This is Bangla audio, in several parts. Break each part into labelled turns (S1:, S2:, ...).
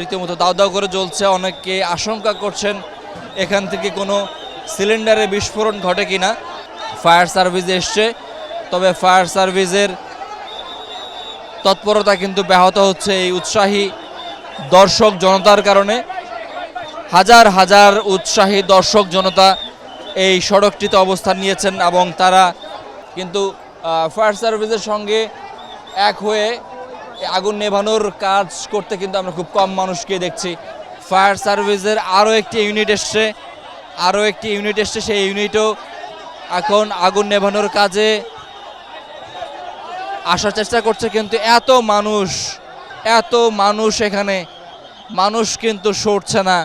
S1: রীতিমতো দাও দাও করে জ্বলছে। অনেকে আশঙ্কা করছেন এখান থেকে কোনো সিলিন্ডারে বিস্ফোরণ ঘটে কি না ফায়ার সার্ভিস এসছে, তবে ফায়ার সার্ভিসের তৎপরতা কিন্তু ব্যাহত হচ্ছে এই উৎসাহী দর্শক জনতার কারণে। হাজার হাজার উৎসাহী দর্শক জনতা এই সড়কটিতে অবস্থান নিয়েছেন এবং তারা কিন্তু ফায়ার সার্ভিসের সঙ্গে এক হয়ে আগুন নেভানোর কাজ করতে কিন্তু আমরা খুব কম মানুষকে দেখছি। ফায়ার সার্ভিসের আরও একটি ইউনিট এসছে। আরও একটি ইউনিট এসছে সেই ইউনিটও এখন আগুন নেভানোর কাজে আসার চেষ্টা করছে কিন্তু এত মানুষ এত মানুষ এখানে। মানুষ কিন্তু সরছে না।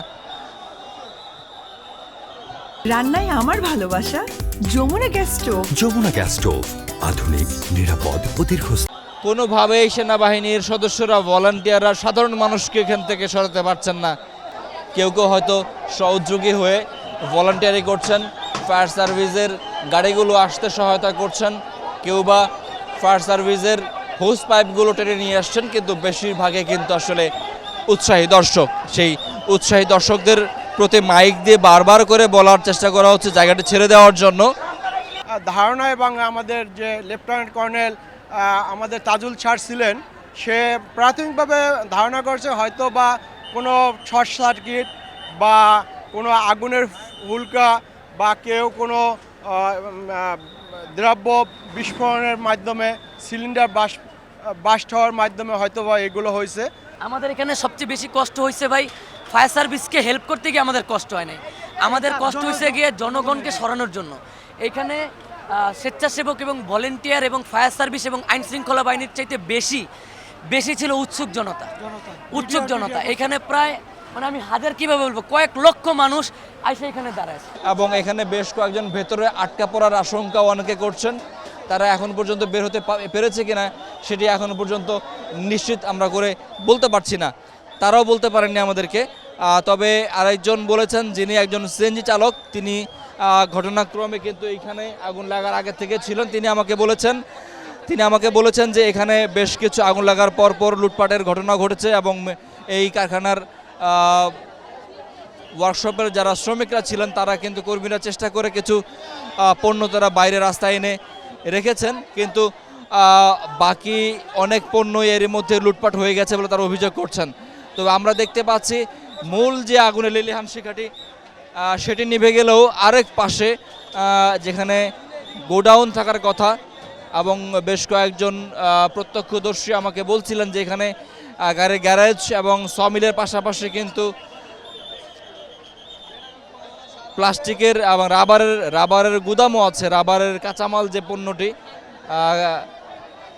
S2: রান্নায় আমার ভালোবাসা Jamuna gas stove.
S3: Jamuna gas stove আধুনিক নিরাপদ ও দীর্ঘস্থায়ী।
S1: কোনোভাবেই সেনাবাহিনীর সদস্যরা ভলান্টিয়াররা সাধারণ মানুষকে এখান থেকে সরাতে পারছেন না। কেউ কেউ হয়তো সহযোগী হয়ে ভলান্টিয়ারি করছেন ফায়ার সার্ভিসের গাড়িগুলো আসতে সহায়তা করছেন, কেউ বা ফায়ার সার্ভিসের হোস পাইপগুলো টেনে নিয়ে আসছেন, কিন্তু বেশিরভাগে কিন্তু আসলে উৎসাহী দর্শক। সেই উৎসাহী দর্শকদের প্রতি মাইক দিয়ে বারবার করে বলার চেষ্টা করা হচ্ছে জায়গাটি ছেড়ে দেওয়ার জন্য।
S4: ধারণা এবং আমাদের যে লেফটেন্যান্ট কর্নেল আমাদের তাজুল স্যার ছিলেন, সে প্রাথমিকভাবে ধারণা করছে হয়তো বা কোনো শর্ট সার্কিট বা কোনো আগুনের হুলকা বা কেউ কোনো দ্রব্য বিস্ফোরণের মাধ্যমে সিলিন্ডার বাস বাস্ট হওয়ার মাধ্যমে হয়তো বা এগুলো হয়েছে।
S5: আমাদের এখানে সবচেয়ে বেশি কষ্ট হয়েছে ভাই, ফায়ার সার্ভিসকে হেল্প করতে গিয়ে আমাদের কষ্ট হয় নাই। আমাদের কষ্ট হয়েছে গিয়ে জনগণকে সরানোর জন্য। এখানে স্বেচ্ছাসেবক এবং ভলেন্টিয়ার এবং ফায়ার সার্ভিস এবং আইন শৃঙ্খলা বাহিনীর চাইতে বেশি বেশি ছিল উৎসুক জনতা। উৎসুক জনতা। এখানে প্রায় মানে আমি হাজার কীভাবে বলব কয়েক লক্ষ মানুষ আইসে এখানে দাঁড়ায়
S1: এবং এখানে বেশ কয়েকজন ভেতরে আটকা পড়ার আশঙ্কা অনেকে করছেন। তারা এখন পর্যন্ত বের হতে পেরেছে কিনা সেটি এখন পর্যন্ত নিশ্চিত আমরা করে বলতে পারছি না। তারাও বলতে পারেননি আমাদেরকে। তবে আরেকজন বলেছেন যিনি একজন সিএনজি চালক তিনি ঘটনাক্রমে কিন্তু এইখানে আগুন লাগার আগে থেকে ছিলেন। তিনি আমাকে বলেছেন, তিনি আমাকে বলেছেন যে এখানে বেশ কিছু আগুন লাগার পর পর লুটপাটের ঘটনা ঘটেছে এবং এই কারখানার ওয়ার্কশপের যারা শ্রমিকরা ছিলেন, তারা কিন্তু কর্মীরা চেষ্টা করে কিছু পণ্য তারা বাইরে রাস্তায় এনে রেখেছেন। কিন্তু বাকি অনেক পণ্য এর মধ্যে লুটপাট হয়ে গেছে বলে তারা অভিযোগ করছেন। তবে আমরা দেখতে পাচ্ছি, মূল যে আগুনের লিলিহান শিখাটি সেটি নিভে গেলেও আরেক পাশে যেখানে গোডাউন থাকার কথা এবং বেশ কয়েকজন প্রত্যক্ষদর্শী আমাকে বলছিলেন যে এখানে গাড়ির গ্যারেজ এবং সমিলের পাশাপাশি কিন্তু প্লাস্টিকের এবং রাবারের রাবারের গুদামও আছে, রাবারের কাঁচামাল যে পণ্যটি